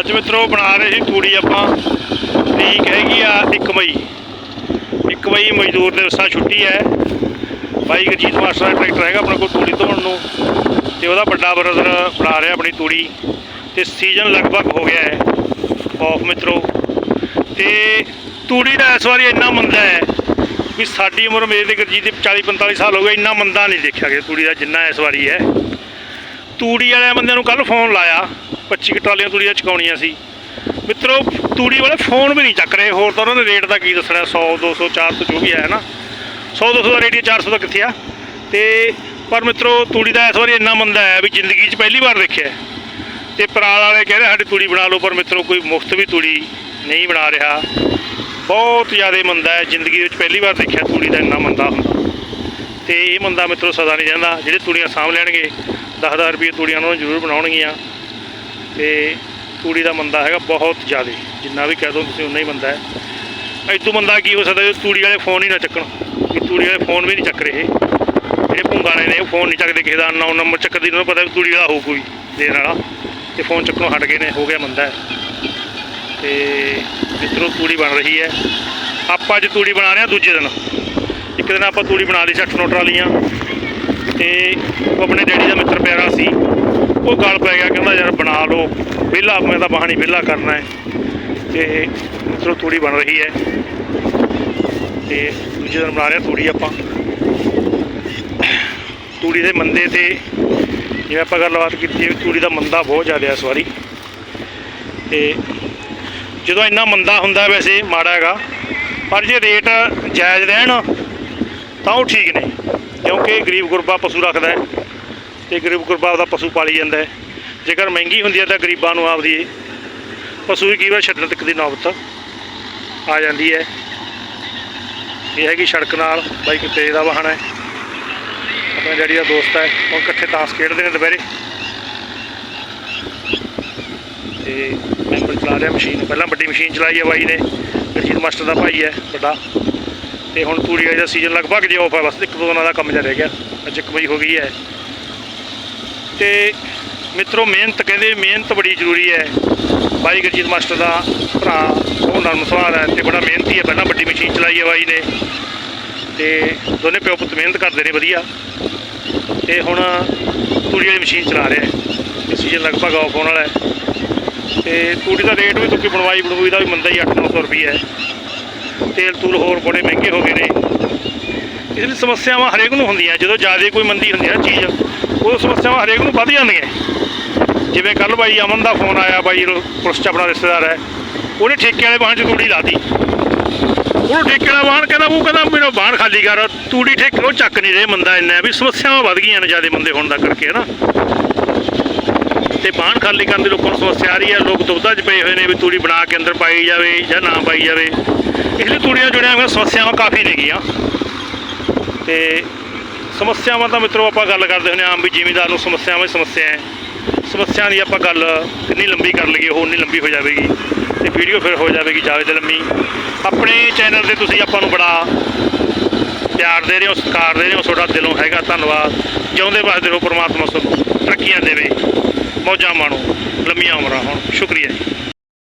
ਅੱਜ ਮਿੱਤਰੋ ਬਣਾ ਰਹੇ ਸੀ ਤੂੜੀ ਆਪਾਂ। ਤਰੀਕ ਹੈਗੀ ਆ 1 ਮਈ। 1 ਮਈ ਮਜ਼ਦੂਰ ਦਿਵਸਾ ਛੁੱਟੀ ਹੈ। ਬਾਈ ਗਰਜੀਤ ਮਾਸਟਰ ਦਾ ਟਰੈਕਟਰ ਹੈਗਾ ਆਪਣੇ ਕੋਲ ਤੂੜੀ ਧੋਣ ਨੂੰ। ਤੇ ਉਹਦਾ ਵੱਡਾ ਬਰਦਰ ਬਣਾ ਰਿਹਾ ਆਪਣੀ ਤੂੜੀ। ਤੇ ਸੀਜ਼ਨ ਲਗਭਗ ਹੋ ਗਿਆ ਹੈ। ਆਫ ਮਿੱਤਰੋ। ਤੇ ਤੂੜੀ ਦਾ ਇਸ ਵਾਰੀ ਇੰਨਾ ਮੰਦਾ ਹੈ ਵੀ ਸਾਡੀ ਉਮਰ ਮੇਰੇ ਤੇ ਗਰਜੀਤ ਦੀ 40 45 ਸਾਲ ਹੋ ਗਏ, ਇੰਨਾ ਮੰਦਾ ਨਹੀਂ ਦੇਖਿਆ ਗਿਆ ਤੂੜੀ ਦਾ ਜਿੰਨਾ ਇਸ ਵਾਰੀ ਹੈ। ਤੂੜੀ ਵਾਲਿਆਂ ਬੰਦਿਆਂ ਨੂੰ ਕੱਲ ਫੋਨ ਲਾਇਆ 25 ਕੁ ਟਰਾਲੀਆਂ ਤੂੜੀ ਦੀਆਂ ਚੁਕਾਉਣੀਆਂ ਸੀ। ਮਿੱਤਰੋ, ਤੂੜੀ ਵਾਲੇ ਫੋਨ ਵੀ ਨਹੀਂ ਚੱਕ ਰਹੇ, ਹੋਰ ਤਾਂ ਉਹਨਾਂ ਨੇ ਰੇਟ ਦਾ ਕੀ ਦੱਸਣਾ 100 200 400 ਜੋ ਵੀ ਹੈ ਨਾ। 100 200 ਦਾ ਰੇਟ ਹੀ 400 ਦਾ ਕਿੱਥੇ ਆ? ਤੇ ਪਰ ਮਿੱਤਰੋ, ਤੂੜੀ ਦਾ ਇਸ ਵਾਰੀ ਇੰਨਾ ਮੰਦਾ ਹੈ ਵੀ ਜ਼ਿੰਦਗੀ 'ਚ ਪਹਿਲੀ ਵਾਰ ਦੇਖਿਆ ਹੈ। ਤੇ ਪਰਾਲ ਵਾਲੇ ਕਹਿੰਦੇ ਸਾਡੀ ਤੂੜੀ ਬਣਾ ਲਓ, ਪਰ ਮਿੱਤਰੋ, ਕੋਈ ਮੁਫਤ ਵੀ ਤੂੜੀ ਨਹੀਂ ਬਣਾ ਰਿਹਾ। ਬਹੁਤ ਜ਼ਿਆਦਾ ਮੰਦਾ ਹੈ, ਜ਼ਿੰਦਗੀ ਵਿੱਚ ਪਹਿਲੀ ਵਾਰ ਦੇਖਿਆ ਤੂੜੀ ਦਾ ਇੰਨਾ ਮੰਦਾ ਹੁੰਦਾ। ਤੇ ਇਹ ਮੰਦਾ ਮਿੱਤਰੋ ਸਦਾ ਨਹੀਂ ਰਹਿੰਦਾ, ਜਿਹੜੇ ਤੂੜੀਆਂ ਸਾਂਭ ਲੈਣਗੇ 10000 ਰੁਪਏ ਤੂੜੀਆਂ ਉਹਨਾਂ ਨੂੰ ਜ਼ਰੂਰ ਬਣਾਉਣਗੀਆਂ। ਤੇ ਤੂੜੀ ਦਾ ਮੰਦਾ ਹੈਗਾ ਬਹੁਤ ਜ਼ਿਆਦਾ, ਜਿੰਨਾ ਵੀ ਕਹਿ ਦੋ ਤੁਸੀਂ ਉਨਾ ਹੀ ਮੰਦਾ ਹੈ। ਐਦੋਂ ਮੰਦਾ ਕੀ ਹੋ ਸਕਦਾ ਜੇ ਤੂੜੀ ਵਾਲੇ ਫੋਨ ਹੀ ਨਾ ਚੱਕਣ ਕਿ ਤੂੜੀ ਵਾਲੇ ਫੋਨ ਵੀ ਨਹੀਂ ਚੱਕ ਰਹੇ। ਜਿਹੜੇ ਭੁੰਗਾਣੇ ਨੇ, ਉਹ ਫੋਨ ਨਹੀਂ ਚੱਕਦੇ ਕਿਸੇ ਦਾ, ਨੌ ਨੰਬਰ ਚੱਕਦੀ ਉਹਨਾਂ ਨੂੰ ਪਤਾ ਵੀ ਤੂੜੀ ਵਾਲਾ ਹੋਊ ਕੋਈ ਦੇਣ ਵਾਲਾ। ਤੇ ਫੋਨ ਚੱਕਣੋਂ ਹਟ ਗਏ ਨੇ, ਹੋ ਗਿਆ ਮੰਦਾ ਹੈ। ਤੇ ਮਿੱਤਰੋ, ਤੂੜੀ ਬਣ ਰਹੀ ਹੈ। ਆਪਾਂ ਅੱਜ ਤੂੜੀ ਬਣਾ ਰਹੇ ਹਾਂ ਦੂਜੇ ਦਿਨ। ਇੱਕ ਦਿਨ ਆਪਾਂ ਤੂੜੀ ਬਣਾ ਲਈ 60 ਨੋਟ ਵਾਲੀਆਂ ਤੇ ਉਹ ਆਪਣੇ ਡੈਡੀ ਦਾ ਮਿੱਤਰ ਪਿਆਰਾ ਸੀ। ਉਹ ਗੱਲ ਪੈ ਗਿਆ, ਕਹਿੰਦਾ ਯਾਰ ਬਣਾ ਲਓ। ਵਿਹਲਾ, ਮੈਂ ਤਾਂ ਬਹਾਨੀ ਵਿਹਲਾ ਕਰਨਾ ਹੈ। ਤੇ ਮਿੱਤਰੋ ਤੂੜੀ ਬਣ ਰਹੀ ਹੈ। ਤੇ ਦੂਜੇ ਦਿਨ ਬਣਾ ਰਹੇ ਤੂੜੀ ਆਪਾਂ। ਤੂੜੀ ਦੇ ਮੰਦੇ ਤੇ ਜਿਵੇਂ ਆਪਾਂ ਗੱਲਬਾਤ ਕੀਤੀ ਹੈ ਵੀ ਤੂੜੀ ਦਾ ਮੰਦਾ ਬਹੁਤ ਜ਼ਿਆਦਾ ਇਸ ਵਾਰੀ। ਤੇ ਜਦੋਂ ਇੰਨਾ ਮੰਦਾ ਹੁੰਦਾ ਵੈਸੇ ਮਾੜਾ ਹੈਗਾ, ਪਰ ਜੇ ਰੇਟ ਜਾਇਜ਼ ਰਹਿਣ ਤਾਂ ਉਹ ਠੀਕ ਨੇ, ਕਿਉਂਕਿ ਗਰੀਬ ਗੁਰਬਾ ਪਸ਼ੂ ਰੱਖਦਾ ਹੈ ਤੇ ਗਰੀਬ ਗੁਰਬਾ ਉਹਦਾ ਪਸ਼ੂ ਪਾਲੀ ਜਾਂਦਾ ਹੈ। ਜੇਕਰ ਮਹਿੰਗੀ ਹੁੰਦੀ ਹੈ ਤਾਂ ਗਰੀਬਾਂ ਨੂੰ ਆਪਦੀ ਪਸ਼ੂ ਹੀ ਕਈ ਵਾਰ ਛੱਡਣ ਤੱਕ ਦੀ ਨੌਬਤ ਆ ਜਾਂਦੀ ਹੈ। ਇਹ ਹੈਗੀ ਸੜਕ ਨਾਲ ਬਾਈ ਕਿਤੇ ਦਾ ਵਾਹਨ ਹੈ। ਆਪਣਾ ਡੈਡੀ ਦਾ ਦੋਸਤ ਹੈ, ਉਹ ਇਕੱਠੇ ਤਾਸ਼ ਖੇਡਦੇ ਨੇ ਦੁਪਹਿਰੇ। ਤੇ ਮੈਂਬਰ ਚਲਾ ਰਿਹਾ ਮਸ਼ੀਨ, ਪਹਿਲਾਂ ਵੱਡੀ ਮਸ਼ੀਨ ਚਲਾਈ ਹੈ ਬਾਈ ਨੇ ਰਜੀਤ ਮਾਸਟਰ ਦਾ ਭਾਈ ਹੈ, ਵੱਡਾ। ਤੇ ਹੁਣ ਤੂੜੀ ਵਾਲੀ ਦਾ ਸੀਜ਼ਨ ਲਗਭਗ ਜੇ ਆਫ ਹੈ ਬਸ ਇੱਕ ਦੋ ਦਿਨਾਂ ਦਾ ਕੰਮ ਜਿਹਾ ਰਹਿ ਗਿਆ। ਅੱਜ ਇੱਕ ਵਜੇ ਹੋ ਗਈ ਹੈ। ਤੇ ਮਿੱਤਰੋ, ਮਿਹਨਤ ਕਹਿੰਦੇ, ਮਿਹਨਤ ਬੜੀ ਜ਼ਰੂਰੀ ਹੈ। ਬਾਈ ਗੁਰਜੀਤ ਮਾਸਟਰ ਦਾ ਭਰਾ ਉਹਨਾਂ ਨੂੰ ਸਵਾਲ ਹੈ ਤੇ ਬੜਾ ਮਿਹਨਤੀ ਹੈ। ਪਹਿਲਾਂ ਵੱਡੀ ਮਸ਼ੀਨ ਚਲਾਈ ਹੈ ਬਾਈ ਨੇ। ਤੇ ਦੋਨੇ ਪਿਓ ਪੁੱਤ ਮਿਹਨਤ ਕਰਦੇ ਨੇ, ਵਧੀਆ। ਤੇ ਹੁਣ ਤੂੜੀ ਵਾਲੀ ਮਸ਼ੀਨ ਚਲਾ ਰਿਹਾ ਹੈ। ਸੀਜ਼ਨ ਲਗਭਗ ਆਫ ਹੋਣ ਵਾਲਾ ਹੈ। ਤੇ ਤੂੜੀ ਦਾ ਰੇਟ ਵੀ ਤੁਕੀ ਬਣਵਾਈ ਬਣਵਾਈ ਦਾ ਵੀ ਮੰਦਾ ਹੀ 8-900 ਰੁਪਏ ਹੈ। ਤੇਲ ਤੂਲ ਹੋਰ ਬੜੇ ਮਹਿੰਗੇ ਹੋ ਗਏ ਨੇ। ਇਸ ਲਈ ਸਮੱਸਿਆਵਾਂ ਹਰੇਕ ਨੂੰ ਹੁੰਦੀਆਂ। ਜਦੋਂ ਜ਼ਿਆਦਾ ਕੋਈ ਮੰਦੀ ਹੁੰਦੀ ਹੈ ਨਾ ਚੀਜ਼ ਉਹ ਸਮੱਸਿਆਵਾਂ ਹਰੇਕ ਨੂੰ ਵੱਧ ਜਾਂਦੀਆਂ। ਜਿਵੇਂ ਕੱਲ ਬਾਈ ਅਮਨ ਦਾ ਫੋਨ ਆਇਆ, ਬਾਈ ਪੁਲਿਸ ਚ ਆਪਣਾ ਰਿਸ਼ਤੇਦਾਰ ਹੈ, ਉਹਨੇ ਠੇਕੇ ਵਾਲੇ ਬਾਹਣ 'ਚ ਤੂੜੀ ਲਾਤੀ ਉਹਨੂੰ ਠੇਕੇ ਵਾਲਾ ਵਾਹਨ ਕਹਿੰਦਾ, ਉਹ ਕਹਿੰਦਾ, ਮੇਰਾ ਵਾਹਨ ਖਾਲੀ ਕਰ। ਤੂੜੀ ਠੇਕੇ, ਉਹ ਚੱਕ ਨਹੀਂ ਰਹੇ ਮੰਦਾ ਇੰਨਾ ਵੀ ਸਮੱਸਿਆਵਾਂ ਵੱਧ ਗਈਆਂ ਨੇ ਜ਼ਿਆਦਾ ਬੰਦੇ ਹੋਣ ਦਾ ਕਰਕੇ, ਹੈ ਨਾ? ਤੇ ਬਾਣ ਖਾਲੀ ਕਰਨ ਦੀ ਲੋਕਾਂ ਨੂੰ ਸਮੱਸਿਆ ਆ ਰਹੀ ਹੈ। ਲੋਕ ਦੁਬਦਾ 'ਚ ਪਏ ਹੋਏ ਨੇ ਵੀ ਤੂੜੀ ਬਣਾ ਕੇ ਅੰਦਰ ਪਾਈ ਜਾਵੇ ਜਾਂ ਨਾ ਪਾਈ ਜਾਵੇ। ਇਸ ਲਈ ਤੂੜੀਆਂ ਜੁੜੀਆਂ ਹੋਈਆਂ ਸਮੱਸਿਆਵਾਂ ਕਾਫੀ ਨੇਗੀਆਂ ਤੇ ਸਮੱਸਿਆਵਾਂ ਤਾਂ ਮਿੱਤਰੋ ਆਪਾਂ ਗੱਲ ਕਰਦੇ ਹੁੰਦੇ ਹਾਂ, ਆਮ ਵੀ ਜ਼ਿਮੀਂਦਾਰ ਨੂੰ ਸਮੱਸਿਆਵਾਂ ਹੀ ਸਮੱਸਿਆ ਹੈ। ਸਮੱਸਿਆ ਦੀ ਆਪਾਂ ਗੱਲ ਕਿੰਨੀ ਲੰਬੀ ਕਰ ਲਈਏ, ਹੋਰ ਨਹੀਂ ਲੰਬੀ ਹੋ ਜਾਵੇਗੀ। ਤੇ ਵੀਡੀਓ ਫਿਰ ਹੋ ਜਾਵੇਗੀ ਜ਼ਿਆਦਾ ਤੇ ਲੰਮੀ। ਆਪਣੇ ਚੈਨਲ ਤੇ ਤੁਸੀਂ ਆਪਾਂ ਨੂੰ ਬੜਾ ਪਿਆਰ ਦੇ ਰਹੇ ਹੋ, ਸਤਿਕਾਰ ਦੇ ਰਹੇ ਹੋ। ਤੁਹਾਡਾ ਦਿਲੋਂ ਹੈਗਾ ਧੰਨਵਾਦ। ਜਿਉਂਦੇ ਵਸਦੇ ਰਹੋ, ਪ੍ਰਮਾਤਮਾ ਤੁਹਾਨੂੰ ਤਰੱਕੀਆਂ ਦੇਵੇ। ਮੌਜਾਂ ਮਾਣੋ ਲੰਮੀਆਂ ਉਮਰਾਂ ਹੋਣ। ਸ਼ੁਕਰੀਆ ਜੀ।